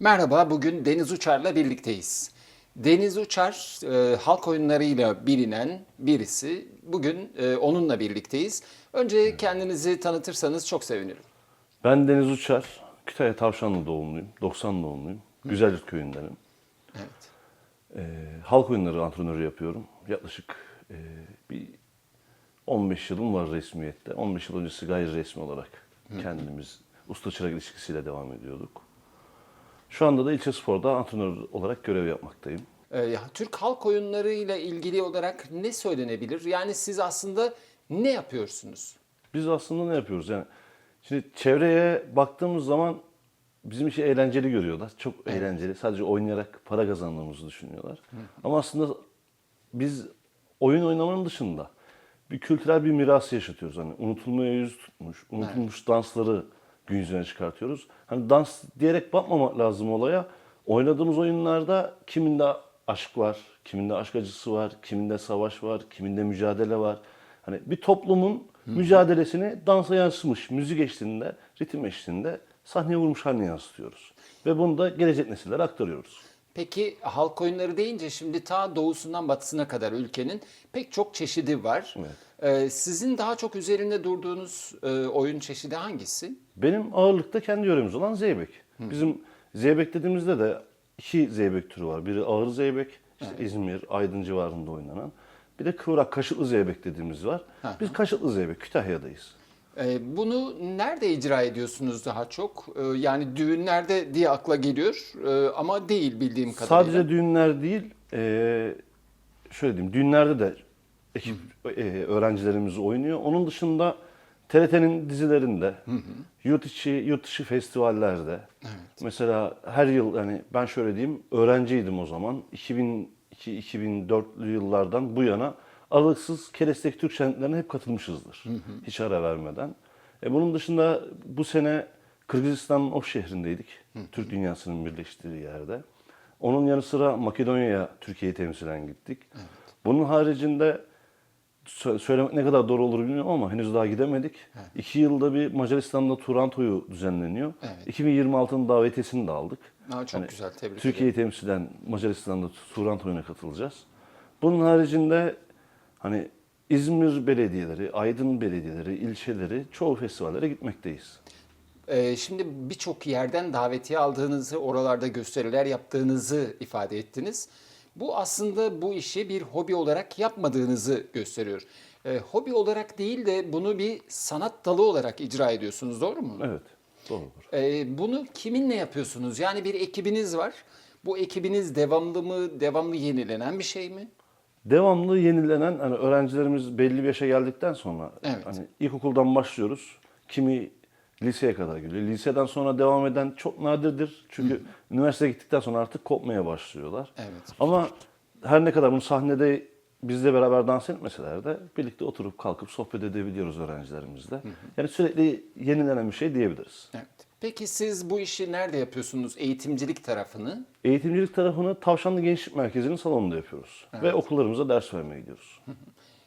Merhaba, bugün Deniz Uçar'la birlikteyiz. Deniz Uçar, e, halk oyunlarıyla bilinen birisi. Bugün e, onunla birlikteyiz. Önce kendinizi tanıtırsanız çok sevinirim. Ben Deniz Uçar, Kütahya Tavşanlı doğumluyum, 90 doğumluyum. Güzelyurt köyündenim. Evet. Ee, halk oyunları antrenörü yapıyorum. Yaklaşık e, bir 15 yılım var resmiyette. 15 yıl öncesi gayri resmi olarak kendimiz usta çırak ilişkisiyle devam ediyorduk. Şu anda da ilçe sporda antrenör olarak görev yapmaktayım. E, ya, Türk halk oyunlarıyla ilgili olarak ne söylenebilir? Yani siz aslında ne yapıyorsunuz? Biz aslında ne yapıyoruz? Yani şimdi çevreye baktığımız zaman bizim işi eğlenceli görüyorlar. Çok eğlenceli. Sadece oynayarak para kazandığımızı düşünüyorlar. Ama aslında biz oyun oynamanın dışında bir kültürel bir miras yaşatıyoruz. Hani unutulmaya yüz tutmuş, unutulmuş dansları gün yüzüne çıkartıyoruz. Hani dans diyerek bakmamak lazım olaya. Oynadığımız oyunlarda kiminde aşk var, kiminde aşk acısı var, kiminde savaş var, kiminde mücadele var. Hani bir toplumun mücadelesini dansa yansımış, müzik eşliğinde, ritim eşliğinde sahneye vurmuş haline yansıtıyoruz. Ve bunu da gelecek nesillere aktarıyoruz. Peki halk oyunları deyince şimdi ta doğusundan batısına kadar ülkenin pek çok çeşidi var. E, sizin daha çok üzerinde durduğunuz e, oyun çeşidi hangisi? Benim ağırlıkta kendi yöremiz olan zeybek. Bizim zeybek dediğimizde de iki zeybek türü var. Biri ağır zeybek, işte İzmir, Aydın civarında oynanan. Bir de kıvrak kaşıklı zeybek dediğimiz var. Biz kaşıklı zeybek, Kütahya'dayız. E, bunu nerede icra ediyorsunuz daha çok? E, yani düğünlerde diye akla geliyor e, ama değil bildiğim kadarıyla. Sadece düğünler değil, şöyle diyeyim, düğünlerde de ekip eee, öğrencilerimiz oynuyor. Onun dışında TRT'nin dizilerinde, yurt içi, yurt dışı festivallerde. Mesela her yıl yani ben şöyle diyeyim, öğrenciydim o zaman. 2002-2004'lü yıllardan bu yana aralıksız Keresteki Türk şenliklerine hep katılmışızdır. Hiç ara vermeden. E bunun dışında bu sene Kırgızistan'ın Oş şehrindeydik. Türk dünyasının birleştiği yerde. Onun yanı sıra Makedonya'ya Türkiye'yi temsilen gittik. Bunun haricinde sö- söylemek ne kadar doğru olur bilmiyorum ama henüz daha gidemedik. İki yılda bir Macaristan'da Turanto'yu düzenleniyor. Evet. 2026'nın davetiyesini de aldık. Aa, çok Hani güzel, tebrik Türkiye'yi temsilen Macaristan'da Turanto'ya katılacağız. Bunun haricinde hani İzmir belediyeleri, Aydın belediyeleri, ilçeleri çoğu festivallere gitmekteyiz. E, şimdi birçok yerden davetiye aldığınızı, oralarda gösteriler yaptığınızı ifade ettiniz. Bu aslında bu işi bir hobi olarak yapmadığınızı gösteriyor. E, hobi olarak değil de bunu bir sanat dalı olarak icra ediyorsunuz, doğru mu? Evet, doğrudur. Ee, bunu kiminle yapıyorsunuz? Yani bir ekibiniz var. Bu ekibiniz devamlı mı, devamlı yenilenen bir şey mi? Devamlı yenilenen hani öğrencilerimiz belli bir yaşa geldikten sonra Evet. hani ilkokuldan başlıyoruz. Kimi liseye kadar geliyor. Liseden sonra devam eden çok nadirdir. Çünkü üniversiteye gittikten sonra artık kopmaya başlıyorlar. Evet. Ama her ne kadar bunu sahnede bizle beraber dans etmeseler de birlikte oturup kalkıp sohbet edebiliyoruz öğrencilerimizle. Yani sürekli yenilenen bir şey diyebiliriz. Evet. Peki siz bu işi nerede yapıyorsunuz? Eğitimcilik tarafını? Eğitimcilik tarafını Tavşanlı Gençlik Merkezi'nin salonunda yapıyoruz. Ve okullarımıza ders vermeye gidiyoruz.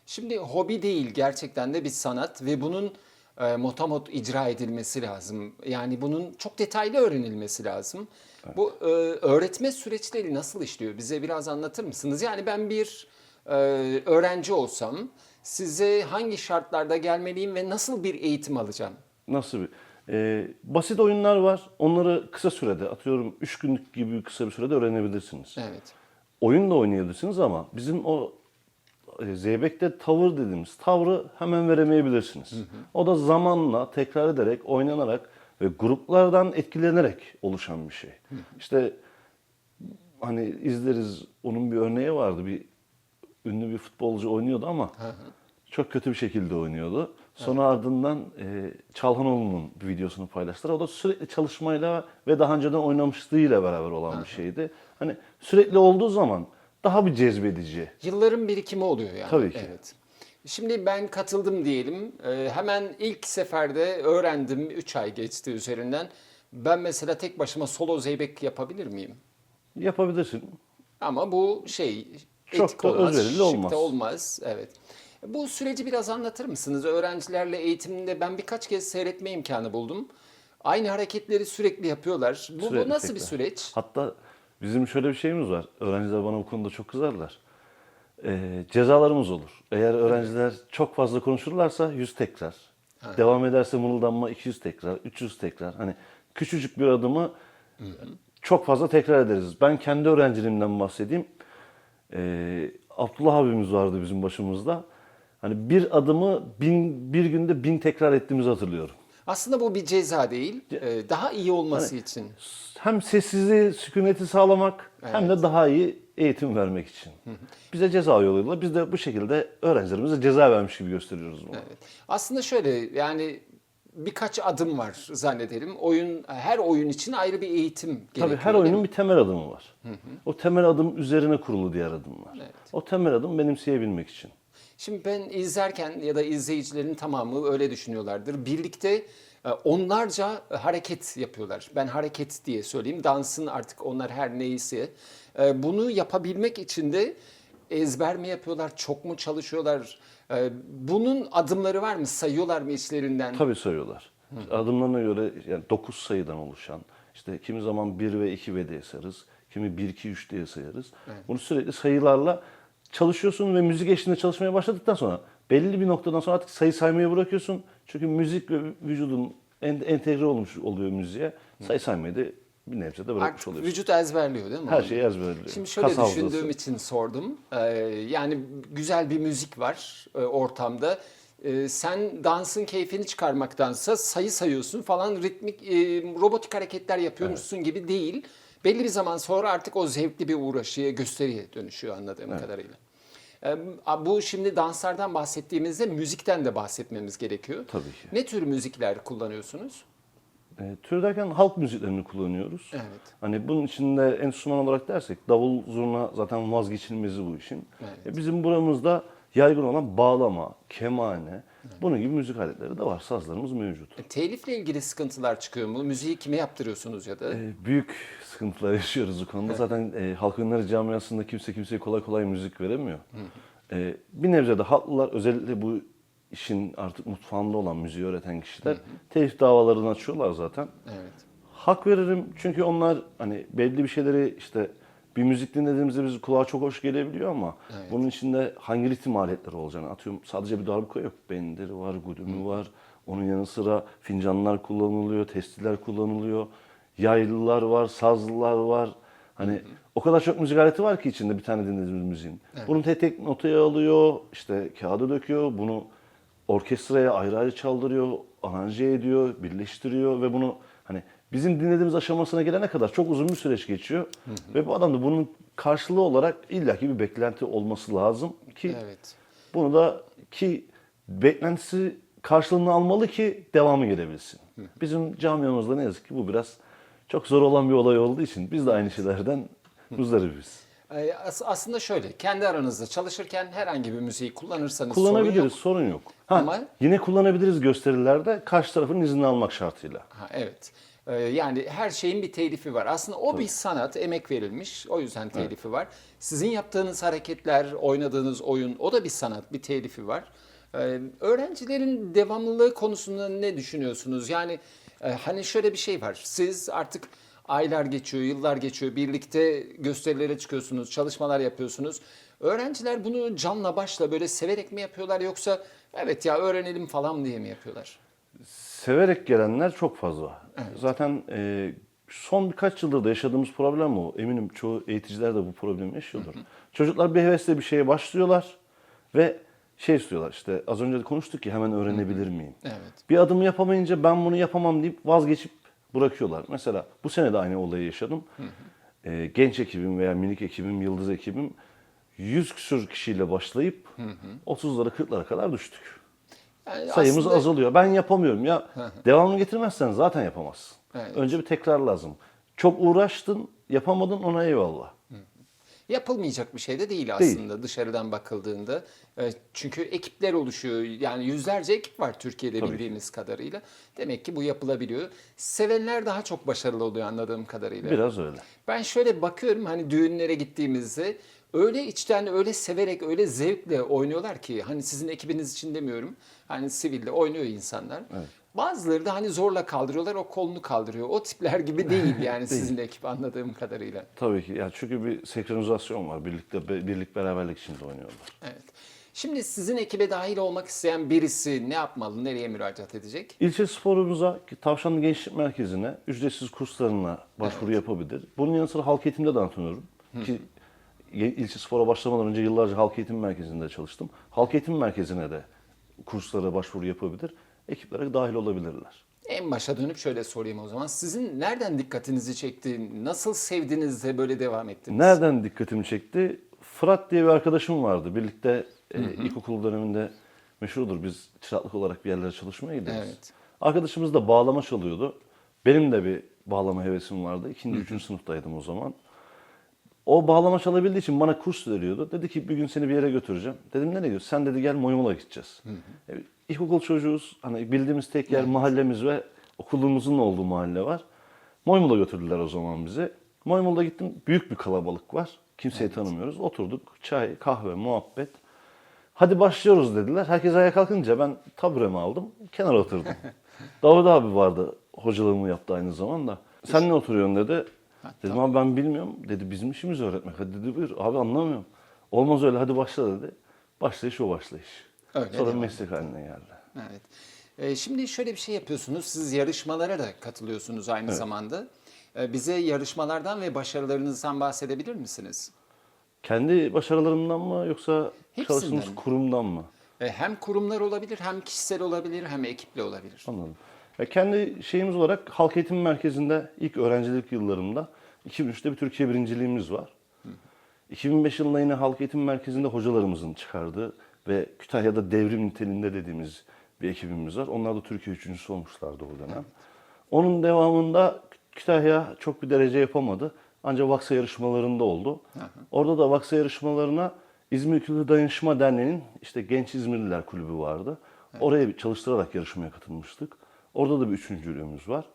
Şimdi hobi değil, gerçekten de bir sanat ve bunun e, motamot icra edilmesi lazım. Yani bunun çok detaylı öğrenilmesi lazım. Bu e, öğretme süreçleri nasıl işliyor? Bize biraz anlatır mısınız? Yani ben bir e, öğrenci olsam size hangi şartlarda gelmeliyim ve nasıl bir eğitim alacağım? Nasıl bir? Ee, basit oyunlar var. Onları kısa sürede, atıyorum 3 günlük gibi kısa bir sürede öğrenebilirsiniz. Evet. Oyun da oynayabilirsiniz ama bizim o e, Zeybek'te tavır dediğimiz tavrı hemen veremeyebilirsiniz. O da zamanla tekrar ederek, oynanarak ve gruplardan etkilenerek oluşan bir şey. İşte hani izleriz onun bir örneği vardı. Bir ünlü bir futbolcu oynuyordu ama çok kötü bir şekilde oynuyordu. Sonra ardından e, Çalhanoğlu'nun bir videosunu paylaştılar. O da sürekli çalışmayla ve daha önceden oynamışlığıyla beraber olan bir şeydi. Hani sürekli olduğu zaman daha bir cezbedici. Yılların birikimi oluyor yani. Tabii ki. Evet. Şimdi ben katıldım diyelim. Ee, hemen ilk seferde öğrendim. 3 ay geçti üzerinden. Ben mesela tek başıma solo zeybek yapabilir miyim? Yapabilirsin. Ama bu şey Çok etik da olmaz, özverili olmaz. olmaz. Evet. Bu süreci biraz anlatır mısınız? Öğrencilerle eğitimde ben birkaç kez seyretme imkanı buldum. Aynı hareketleri sürekli yapıyorlar. Bu, bu Sürekli nasıl bir tekrar. süreç? Hatta bizim şöyle bir şeyimiz var. Öğrenciler bana bu konuda çok kızarlar. Ee, cezalarımız olur. Eğer öğrenciler çok fazla konuşurlarsa 100 tekrar. Devam ederse mırıldanma 200 tekrar, 300 tekrar. Hani küçücük bir adımı çok fazla tekrar ederiz. Ben kendi öğrenciliğimden bahsedeyim. Ee, Abdullah abimiz vardı bizim başımızda. Hani bir adımı bin, bir günde bin tekrar ettiğimizi hatırlıyorum. Aslında bu bir ceza değil. Ee, Daha iyi olması Hani için. hem sessizliği, sükuneti sağlamak hem de daha iyi eğitim vermek için. Bize ceza yoluyla biz de bu şekilde öğrencilerimize ceza vermiş gibi gösteriyoruz bunu. Evet. Aslında şöyle yani birkaç adım var zannedelim. Oyun her oyun için ayrı bir eğitim gerekiyor. Tabii her oyunun mi? bir temel adımı var. O temel adım üzerine kurulu diğer adımlar. Evet. O temel adım benimseyebilmek için. Şimdi ben izlerken ya da izleyicilerin tamamı öyle düşünüyorlardır. Birlikte e, onlarca hareket yapıyorlar. Ben hareket diye söyleyeyim. Dansın artık onlar her neyse. E, Bunu yapabilmek için de ezber mi yapıyorlar, çok mu çalışıyorlar? E, Bunun adımları var mı? Sayıyorlar mı içlerinden? Tabii sayıyorlar. Adımlarına göre yani 9 sayıdan oluşan, işte kimi zaman 1 ve 2 ve diye sayarız, kimi 1, 2, 3 diye sayarız. Bunu sürekli sayılarla çalışıyorsun ve müzik eşliğinde çalışmaya başladıktan sonra belli bir noktadan sonra artık sayı saymayı bırakıyorsun. Çünkü müzik ve vücudun en- entegre olmuş oluyor müziğe. Sayı saymayı da bir nebze de bırakmış Artık oluyorsun. vücut ezberliyor değil mi? Her şeyi ezberliyor. Şimdi şöyle Kas düşündüğüm için sordum. Ee, yani güzel bir müzik var e, ortamda. Ee, sen dansın keyfini çıkarmaktansa sayı sayıyorsun falan ritmik e, robotik hareketler yapıyormuşsun gibi değil. Belli bir zaman sonra artık o zevkli bir uğraşıya, gösteriye dönüşüyor anladığım kadarıyla. Ee, bu şimdi danslardan bahsettiğimizde müzikten de bahsetmemiz gerekiyor. Tabii ki. Ne tür müzikler kullanıyorsunuz? E, tür derken halk müziklerini kullanıyoruz. Evet. Hani bunun içinde enstrüman olarak dersek davul zurna zaten vazgeçilmezi bu işin. Evet. E, bizim buramızda yaygın olan bağlama, kemane, bunun gibi müzik aletleri de var. Sazlarımız mevcut. E, Telifle ilgili sıkıntılar çıkıyor mu? Müziği kime yaptırıyorsunuz ya da? E, büyük sıkıntılar yaşıyoruz bu konuda. Zaten e, halk oyunları camiasında kimse kimseye kolay kolay müzik veremiyor. E, bir nebze de haklılar özellikle bu işin artık mutfağında olan müziği öğreten kişiler telif davalarını açıyorlar zaten. Evet. Hak veririm çünkü onlar hani belli bir şeyleri işte bir müzik dinlediğimizde bizi kulağa çok hoş gelebiliyor ama bunun içinde hangi ritim aletleri olacağını atıyorum sadece bir darbuka yok. Benderi var, gudümü var. Onun yanı sıra fincanlar kullanılıyor, testiler kullanılıyor. Yaylılar var, sazlılar var. Hani o kadar çok müzik aleti var ki içinde bir tane dinlediğimiz müziğin. Bunu tek tek notaya alıyor, işte kağıda döküyor, bunu orkestraya ayrı ayrı çaldırıyor, aranje ediyor, birleştiriyor ve bunu hani bizim dinlediğimiz aşamasına gelene kadar çok uzun bir süreç geçiyor. Ve bu adam da bunun karşılığı olarak illaki bir beklenti olması lazım ki Evet. bunu da ki beklentisi karşılığını almalı ki devamı gelebilsin. Bizim camiamızda ne yazık ki bu biraz çok zor olan bir olay olduğu için biz de aynı şeylerden muzdaribiz. Ee, as- aslında şöyle, kendi aranızda çalışırken herhangi bir müziği kullanırsanız sorun Kullanabiliriz, yok. sorun yok. Ha, Ama- Yine kullanabiliriz gösterilerde karşı tarafın izni almak şartıyla. Ha, evet. Ee, yani her şeyin bir telifi var. Aslında o bir sanat, emek verilmiş. O yüzden telifi var. Sizin yaptığınız hareketler, oynadığınız oyun, o da bir sanat, bir telifi var. Ee, öğrencilerin devamlılığı konusunda ne düşünüyorsunuz? Yani e, hani şöyle bir şey var. Siz artık aylar geçiyor, yıllar geçiyor. Birlikte gösterilere çıkıyorsunuz, çalışmalar yapıyorsunuz. Öğrenciler bunu canla başla böyle severek mi yapıyorlar yoksa evet ya öğrenelim falan diye mi yapıyorlar? Severek gelenler çok fazla. Zaten e, son birkaç yıldır da yaşadığımız problem o. Eminim çoğu eğiticiler de bu problemi yaşıyordur. Çocuklar bir hevesle bir şeye başlıyorlar ve şey istiyorlar işte az önce de konuştuk ki hemen öğrenebilir miyim? Evet. Bir adım yapamayınca ben bunu yapamam deyip vazgeçip bırakıyorlar. Mesela bu sene de aynı olayı yaşadım. E, genç ekibim veya minik ekibim, yıldız ekibim 100 küsür kişiyle başlayıp 30'lara 40'lara kadar düştük. Yani Sayımız aslında- azalıyor. Ben yapamıyorum ya. Devamını getirmezsen zaten yapamazsın. Evet. Önce bir tekrar lazım. Çok uğraştın, yapamadın ona eyvallah. Yapılmayacak bir şey de değil aslında dışarıdan bakıldığında. E, Çünkü ekipler oluşuyor. Yani yüzlerce ekip var Türkiye'de Tabii bildiğimiz kadarıyla. Demek ki bu yapılabiliyor. Sevenler daha çok başarılı oluyor anladığım kadarıyla. Biraz öyle. Ben şöyle bakıyorum hani düğünlere gittiğimizde öyle içten öyle severek öyle zevkle oynuyorlar ki hani sizin ekibiniz için demiyorum. Hani sivilde oynuyor insanlar. Bazıları da hani zorla kaldırıyorlar, o kolunu kaldırıyor. O tipler gibi değil yani sizin ekip anladığım kadarıyla. Tabii ki. Yani çünkü bir senkronizasyon var. Birlikte birlik beraberlik içinde oynuyorlar. Evet. Şimdi sizin ekibe dahil olmak isteyen birisi ne yapmalı, nereye müracaat edecek? İlçe sporumuza, Tavşanlı Gençlik Merkezi'ne ücretsiz kurslarına başvuru yapabilir. Bunun yanı sıra halk eğitimde de antrenörüm. Ki ilçe spora başlamadan önce yıllarca halk eğitim merkezinde çalıştım. Halk eğitim merkezine de kurslara başvuru yapabilir. Ekiplere dahil olabilirler. En başa dönüp şöyle sorayım o zaman. Sizin nereden dikkatinizi çekti? Nasıl sevdiniz de böyle devam ettiniz? Nereden dikkatimi çekti? Fırat diye bir arkadaşım vardı. Birlikte e, ilkokul döneminde meşhurdur. Biz çıraklık olarak bir yerlere çalışmaya gideriz. Evet. Arkadaşımız da bağlama çalıyordu. Benim de bir bağlama hevesim vardı. İkinci, üçüncü sınıftaydım o zaman. O bağlama çalabildiği için bana kurs veriyordu. Dedi ki bir gün seni bir yere götüreceğim. Dedim nereye gidiyorsun? Sen dedi gel Moyumul'a gideceğiz. E, İlkokul çocuğuz. Hani bildiğimiz tek yer mahallemiz ve okulumuzun olduğu mahalle var. Moymul'a götürdüler o zaman bizi. Moymul'da gittim. Büyük bir kalabalık var. Kimseyi tanımıyoruz. Oturduk. Çay, kahve, muhabbet. Hadi başlıyoruz dediler. Herkes ayağa kalkınca ben taburemi aldım. Kenara oturdum. Davut abi vardı. Hocalığımı yaptı aynı zamanda. Sen ne oturuyorsun dedi. Dedim abi ben bilmiyorum. Dedi bizim işimiz öğretmek. Hadi dedi buyur. Abi anlamıyorum. Olmaz öyle hadi başla dedi. Başlayış o başlayış. Öyle Sonra meslek haline geldi. Evet. Ee, şimdi şöyle bir şey yapıyorsunuz. Siz yarışmalara da katılıyorsunuz aynı zamanda. Ee, bize yarışmalardan ve başarılarınızdan bahsedebilir misiniz? Kendi başarılarımdan mı yoksa Hepsinden. çalıştığımız kurumdan mı? Ee, hem kurumlar olabilir, hem kişisel olabilir, hem ekipli olabilir. Anladım. Ya kendi şeyimiz olarak Halk Eğitim Merkezi'nde ilk öğrencilik yıllarımda 2003'te bir Türkiye birinciliğimiz var. 2005 yılında yine Halk Eğitim Merkezi'nde hocalarımızın çıkardığı ve Kütahya'da devrim niteliğinde dediğimiz bir ekibimiz var. Onlar da Türkiye üçüncüsü olmuşlardı o dönem. Onun devamında Kütahya çok bir derece yapamadı. Ancak Vaksa yarışmalarında oldu. Orada da Vaksa yarışmalarına İzmir Kültür Dayanışma Derneği'nin işte Genç İzmirliler Kulübü vardı. Oraya çalıştırarak yarışmaya katılmıştık. Orada da bir üçüncülüğümüz var.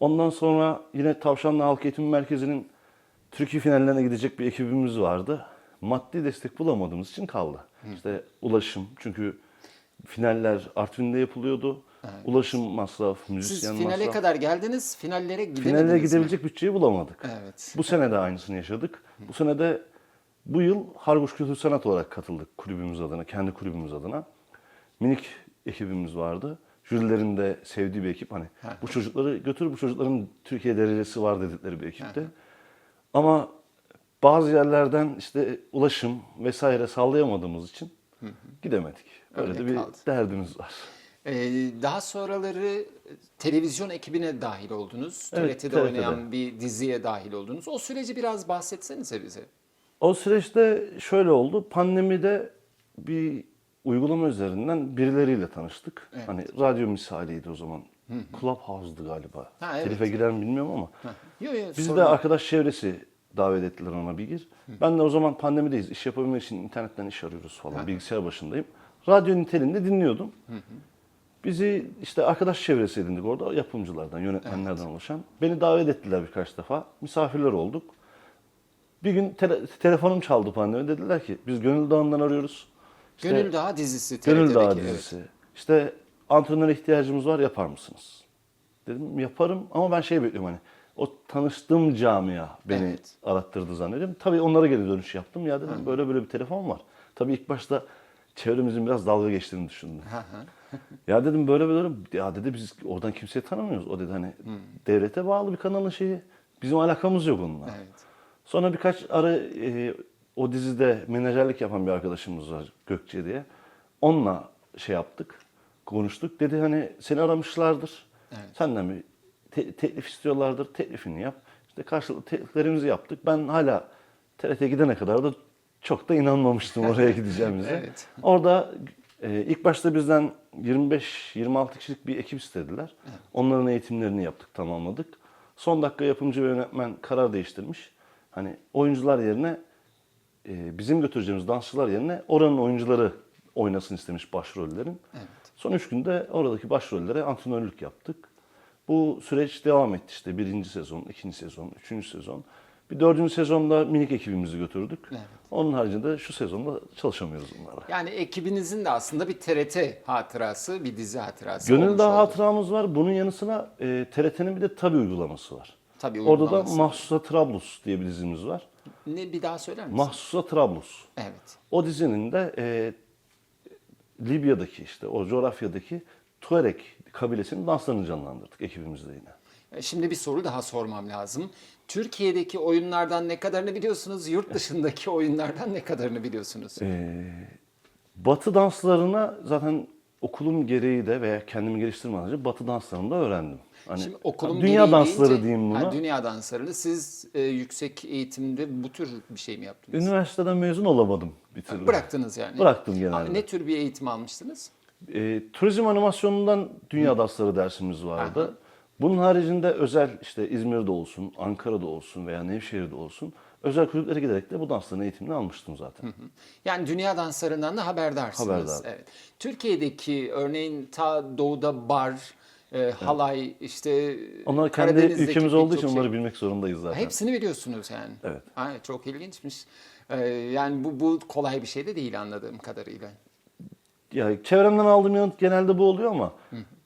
Ondan sonra yine Tavşanlı Halk Eğitim Merkezi'nin Türkiye finallerine gidecek bir ekibimiz vardı. Maddi destek bulamadığımız için kaldı. İşte ulaşım çünkü finaller Artvin'de yapılıyordu. Ulaşım masraf, Siz müzisyen finale masraf. kadar geldiniz, finallere gidemediniz Finale mi? gidebilecek bütçeyi bulamadık. Evet. Bu sene de aynısını yaşadık. Bu sene de bu yıl Harguş Kültür Sanat olarak katıldık kulübümüz adına, kendi kulübümüz adına. Minik ekibimiz vardı. Jürilerin de sevdiği bir ekip. Hani bu çocukları götür, bu çocukların Türkiye derecesi var dedikleri bir ekipte. Ama bazı yerlerden işte ulaşım vesaire sağlayamadığımız için gidemedik. Öyle, Öyle de bir kaldı. derdimiz var. Ee, daha sonraları televizyon ekibine dahil oldunuz. Evet, TRT'de TRT'de. oynayan bir diziye dahil oldunuz. O süreci biraz bahsetsenize bize. O süreçte şöyle oldu. Pandemide bir uygulama üzerinden birileriyle tanıştık. Evet. Hani radyo misaliydi o zaman. Clubhouse'du galiba. Ha, evet. Telife girer mi bilmiyorum ama. Yo, yo, Bizi de arkadaş çevresi davet ettiler ona bir gir. Ben de o zaman pandemideyiz. İş yapabilmek için internetten iş arıyoruz falan. Bilgisayar başındayım. Radyo niteliğinde dinliyordum. Bizi işte arkadaş çevresi edindik orada yapımcılardan, yönetmenlerden oluşan. Beni davet ettiler birkaç defa. Misafirler olduk. Bir gün tele- telefonum çaldı pandemi. Dediler ki biz Gönül Dağı'ndan arıyoruz. İşte Gönül Dağı dizisi. Gönül Dağı TRT'deki, evet. dizisi. İşte antrenöre ihtiyacımız var yapar mısınız? Dedim yaparım ama ben şey bekliyorum hani o tanıştığım camia beni Evet. arattırdı zannediyorum. Tabii onlara geri dönüş yaptım. Ya dedim böyle böyle bir telefon var. Tabii ilk başta çevremizin biraz dalga geçtiğini düşündüm. Hı hı. ya dedim böyle böyle ya dedi biz oradan kimseyi tanımıyoruz. O dedi hani devlete bağlı bir kanalın şeyi. Bizim alakamız yok onunla. Evet. Sonra birkaç ara e, o dizide menajerlik yapan bir arkadaşımız var Gökçe diye. Onunla şey yaptık, konuştuk. Dedi hani seni aramışlardır. Evet. Senden bir te- teklif istiyorlardır, teklifini yap. İşte karşılıklı tekliflerimizi yaptık. Ben hala TRT gidene kadar da çok da inanmamıştım oraya gideceğimize. Evet. Orada e, ilk başta bizden 25-26 kişilik bir ekip istediler. Onların eğitimlerini yaptık, tamamladık. Son dakika yapımcı ve yönetmen karar değiştirmiş. Hani oyuncular yerine e, bizim götüreceğimiz dansçılar yerine oranın oyuncuları oynasın istemiş başrollerin. Evet. Son üç günde oradaki başrollere antrenörlük yaptık. Bu süreç devam etti işte birinci sezon, ikinci sezon, üçüncü sezon. Bir dördüncü sezonda minik ekibimizi götürdük. Evet. Onun haricinde şu sezonda çalışamıyoruz bunlarla. Yani ekibinizin de aslında bir TRT hatırası, bir dizi hatırası Gönül oldu. hatıramız var. Bunun yanı sıra e, TRT'nin bir de Tabi uygulaması var. Tabii Orada da uygulaması. Mahsusa Trablus diye bir dizimiz var. Ne bir daha söyler misin? Mahsusa Trablus. evet. O dizinin de e, Libya'daki işte o coğrafyadaki Tuareg kabilesinin danslarını canlandırdık ekibimizde yine. E, Şimdi bir soru daha sormam lazım. Türkiye'deki oyunlardan ne kadarını biliyorsunuz? Yurt dışındaki oyunlardan ne kadarını biliyorsunuz? E, Batı danslarına zaten okulum gereği de veya kendimi geliştirme amacı Batı danslarını da öğrendim. Hani Şimdi okulum dünya dansları deyince- diyeyim buna. Ha, dünya danslarını siz e, yüksek eğitimde bu tür bir şey mi yaptınız? Üniversiteden mezun olamadım bir türlü. Bıraktınız yani. Bıraktım genelde. Ne tür bir eğitim almıştınız? E, turizm animasyonundan dünya dansları dersimiz vardı. Bunun haricinde özel işte İzmir'de olsun, Ankara'da olsun veya Nevşehir'de olsun özel kulüplere giderek de bu dansların eğitimini almıştım zaten. Yani dünya danslarından da haberdarsınız. Haberdar. Evet. Türkiye'deki örneğin ta doğuda bar, e, halay, işte Onlar kendi ülkemiz olduğu için şey. onları bilmek zorundayız zaten. Hepsini biliyorsunuz yani. Evet. Ha, çok ilginçmiş. Ee, yani bu, bu kolay bir şey de değil anladığım kadarıyla. Ya çevremden aldığım yanıt genelde bu oluyor ama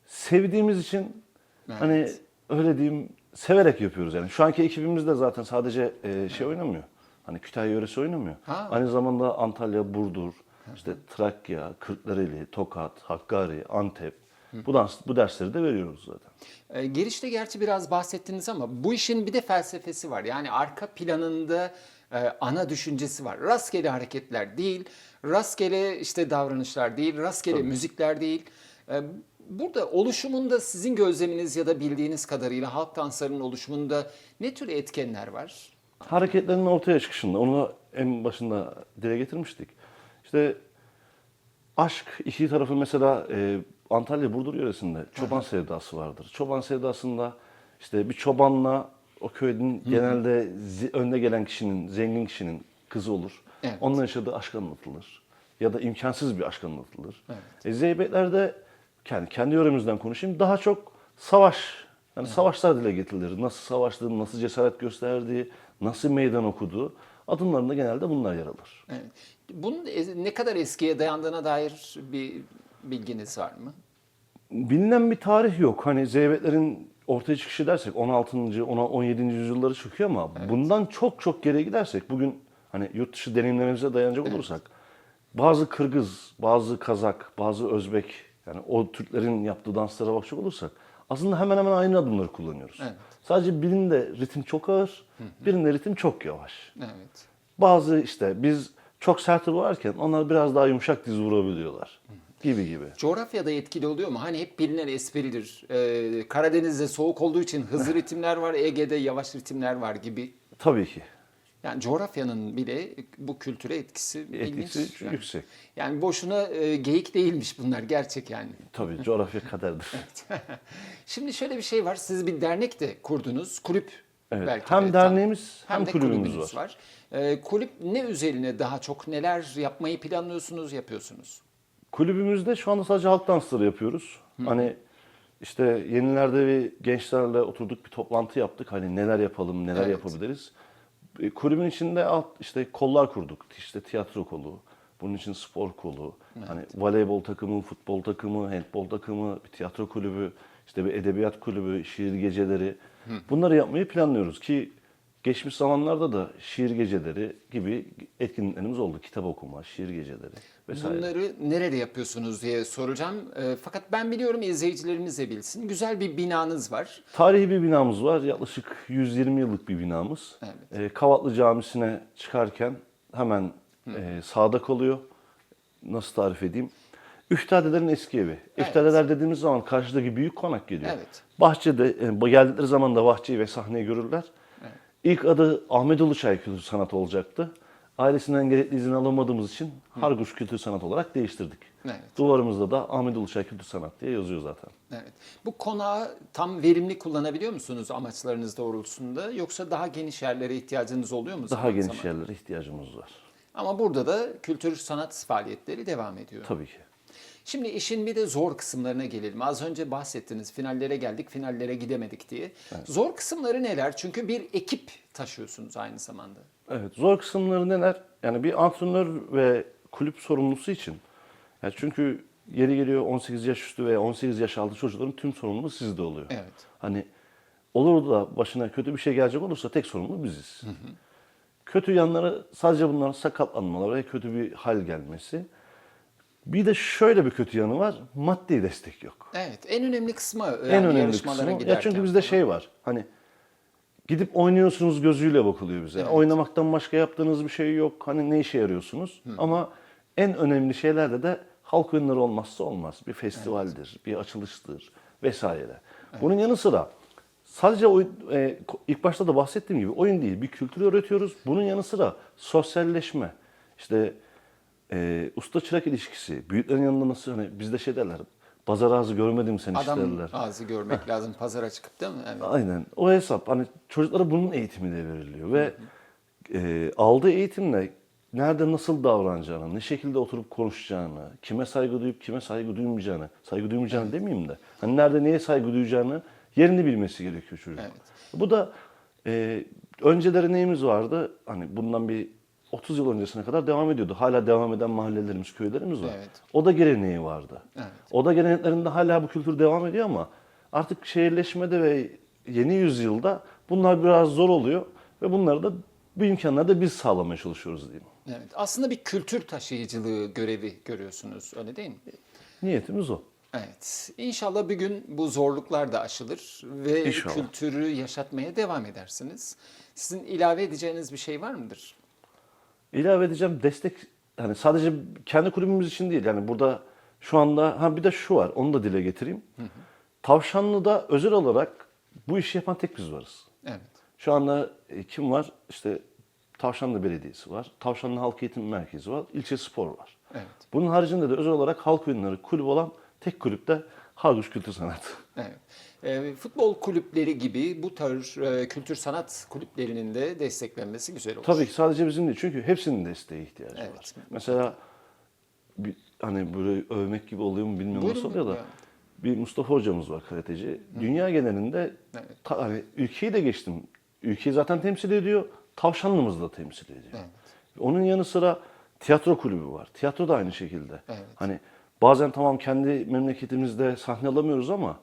sevdiğimiz için hani öyle diyeyim severek yapıyoruz yani. Şu anki ekibimiz de zaten sadece e, şey oynamıyor. Hani Kütahya yöresi oynamıyor. Ha. Aynı zamanda Antalya, Burdur, işte Trakya, Kırklareli, Tokat, Hakkari, Antep. Bu dans bu dersleri de veriyoruz zaten. Ee, girişte gerçi biraz bahsettiniz ama bu işin bir de felsefesi var. Yani arka planında e, ana düşüncesi var. Rastgele hareketler değil, rastgele işte davranışlar değil, rastgele müzikler değil. Ee, burada oluşumunda sizin gözleminiz ya da bildiğiniz kadarıyla halk danslarının oluşumunda ne tür etkenler var? hareketlerin ortaya çıkışında onu en başında dile getirmiştik. İşte aşk iki tarafı mesela e, Antalya Burdur yöresinde çoban sevdası vardır. Çoban sevdasında işte bir çobanla o köyün genelde zi- önde gelen kişinin, zengin kişinin kızı olur. Evet. Onunla yaşadığı aşk anlatılır. Ya da imkansız bir aşk anlatılır. Evet. E, Zeybeklerde kendi, kendi yöremizden konuşayım daha çok savaş yani savaşlar dile getirilir. Nasıl savaştığı, nasıl cesaret gösterdiği, nasıl meydan okuduğu adımlarında genelde bunlar yer alır. Evet. Bunun e- ne kadar eskiye dayandığına dair bir bilginiz var mı? Bilinen bir tarih yok. Hani zeybeklerin ortaya çıkışı dersek 16. 17. yüzyılları çıkıyor ama bundan çok çok geriye gidersek bugün hani yurt dışı deneyimlerimize dayanacak olursak bazı Kırgız, bazı Kazak, bazı Özbek yani o Türklerin yaptığı danslara bakacak olursak aslında hemen hemen aynı adımları kullanıyoruz. Evet. Sadece birinde ritim çok ağır, birinde ritim çok yavaş. Evet. Bazı işte biz çok sert vurarken onlar biraz daha yumuşak diz vurabiliyorlar gibi gibi. Coğrafyada etkili oluyor mu? Hani hep bilinen espridir. Ee, Karadeniz'de soğuk olduğu için hızlı ritimler var, Ege'de yavaş ritimler var gibi. Tabii ki. Yani coğrafyanın bile bu kültüre etkisi, ilginç. Etkisi Yani, yüksek. yani boşuna e, geyik değilmiş bunlar gerçek yani. Tabii coğrafya kaderdir. Şimdi şöyle bir şey var. Siz bir dernek de kurdunuz. Kulüp Evet. belki Hem de. derneğimiz hem, de kulübümüz kulübünüz var. Ee, kulüp ne üzerine daha çok neler yapmayı planlıyorsunuz, yapıyorsunuz? Kulübümüzde şu anda sadece halk dansları yapıyoruz. Hani işte yenilerde bir gençlerle oturduk bir toplantı yaptık. Hani neler yapalım, neler Evet. yapabiliriz. E, Kulübün içinde alt işte kollar kurduk. İşte tiyatro kolu, bunun için spor kolu, hani voleybol takımı, futbol takımı, handbol takımı, bir tiyatro kulübü, işte bir edebiyat kulübü, şiir geceleri. Bunları yapmayı planlıyoruz ki geçmiş zamanlarda da şiir geceleri gibi etkinliklerimiz oldu. Kitap okuma, şiir geceleri vesaire. Bunları nerede yapıyorsunuz diye soracağım. Ee, fakat ben biliyorum izleyicilerimiz de bilsin. Güzel bir binanız var. Tarihi bir binamız var. Yaklaşık 120 yıllık bir binamız. Evet. Ee, Kavatlı Camisi'ne çıkarken hemen e, sağda kalıyor. Nasıl tarif edeyim? Üftadelerin eski evi. Evet. Üftadeler dediğimiz zaman karşıdaki büyük konak geliyor. Evet. Bahçede, e, geldikleri zaman da bahçeyi ve sahneyi görürler. İlk adı Ahmet Uluçay Kültür Sanatı olacaktı. Ailesinden gerekli izin alamadığımız için Harguş Kültür Sanat olarak değiştirdik. Evet. Duvarımızda da Ahmet Uluçay Kültür Sanat diye yazıyor zaten. Evet. Bu konağı tam verimli kullanabiliyor musunuz amaçlarınız doğrultusunda yoksa daha geniş yerlere ihtiyacınız oluyor mu? Daha geniş zaman? yerlere ihtiyacımız var. Ama burada da kültür sanat faaliyetleri devam ediyor. Tabii ki. Şimdi işin bir de zor kısımlarına gelelim. Az önce bahsettiniz finallere geldik, finallere gidemedik diye. Zor kısımları neler? Çünkü bir ekip taşıyorsunuz aynı zamanda. Evet, zor kısımları neler? Yani bir antrenör ve kulüp sorumlusu için. Yani çünkü yeri geliyor 18 yaş üstü veya 18 yaş altı çocukların tüm sorumluluğu sizde oluyor. Evet. Hani olur da başına kötü bir şey gelecek olursa tek sorumlu biziz. Kötü yanları sadece bunların sakatlanmaları ve kötü bir hal gelmesi. Bir de şöyle bir kötü yanı var. Maddi destek yok. Evet, en önemli kısmı yani en önemli yarışmalara kısmı. Ya çünkü bizde şey var. Hani gidip oynuyorsunuz gözüyle bakılıyor bize. Oynamaktan başka yaptığınız bir şey yok. Hani ne işe yarıyorsunuz? Ama en önemli şeylerde de halk oyunları olmazsa olmaz. Bir festivaldir, bir açılıştır vesaire. Bunun yanı sıra sadece oyun, e, ilk başta da bahsettiğim gibi oyun değil, bir kültür öğretiyoruz. Bunun yanı sıra sosyalleşme, işte e, usta çırak ilişkisi, büyüklerin yanında nasıl hani bizde şey derler, pazar ağzı görmedim seni Adam derler. ağzı görmek lazım pazara çıkıp değil mi? Evet. Aynen. O hesap hani çocuklara bunun eğitimi de veriliyor ve e, aldığı eğitimle nerede nasıl davranacağını, ne şekilde oturup konuşacağını, kime saygı duyup kime saygı duymayacağını, saygı duymayacağını demeyeyim de hani nerede neye saygı duyacağını yerini bilmesi gerekiyor çocuk. Evet. Bu da e, önceleri neyimiz vardı? Hani bundan bir 30 yıl öncesine kadar devam ediyordu. Hala devam eden mahallelerimiz, köylerimiz var. Evet. Oda geleneği vardı. Evet. Oda geleneklerinde hala bu kültür devam ediyor ama artık şehirleşmede ve yeni yüzyılda bunlar biraz zor oluyor ve bunları da bu imkanları da biz sağlamaya çalışıyoruz diyeyim. Evet. Aslında bir kültür taşıyıcılığı görevi görüyorsunuz öyle değil mi? Niyetimiz o. Evet. İnşallah bir gün bu zorluklar da aşılır ve İnşallah. kültürü yaşatmaya devam edersiniz. Sizin ilave edeceğiniz bir şey var mıdır? İlave edeceğim destek hani sadece kendi kulübümüz için değil yani burada şu anda ha bir de şu var onu da dile getireyim. Tavşanlı'da özel olarak bu işi yapan tek biz varız. Evet. Şu anda e, kim var? İşte Tavşanlı Belediyesi var. Tavşanlı Halk Eğitim Merkezi var. İlçe Spor var. Evet. Bunun haricinde de özel olarak halk oyunları kulübü olan tek kulüp de Harguş Kültür Sanat. Evet. Ee, futbol kulüpleri gibi bu tür e, kültür sanat kulüplerinin de desteklenmesi güzel olur. Tabii ki sadece bizim değil. Çünkü hepsinin desteğe ihtiyacı Evet. var. Mesela bir, hani böyle övmek gibi oluyor mu bilmiyorum Buyurun, nasıl oluyor da. buyurun. Bir Mustafa hocamız var karateci. Dünya genelinde Evet. ta- hani ülkeyi de geçtim. Ülkeyi zaten temsil ediyor. Tavşanlımızı da temsil ediyor. Evet. Onun yanı sıra tiyatro kulübü var. Tiyatro da aynı şekilde. Evet. Hani bazen tamam kendi memleketimizde sahne alamıyoruz ama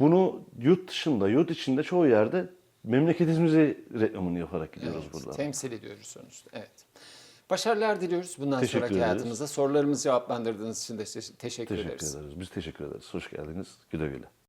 bunu yurt dışında, yurt içinde çoğu yerde memleketimizi reklamını yaparak gidiyoruz Evet, burada. Temsil ediyoruz sonuçta. Evet. Başarılar diliyoruz bundan Teşekkür sonraki ederiz. hayatımızda. Sorularımızı cevaplandırdığınız için de teşekkür, Teşekkür ederiz. ederiz. Biz teşekkür ederiz. Hoş geldiniz. Güle güle.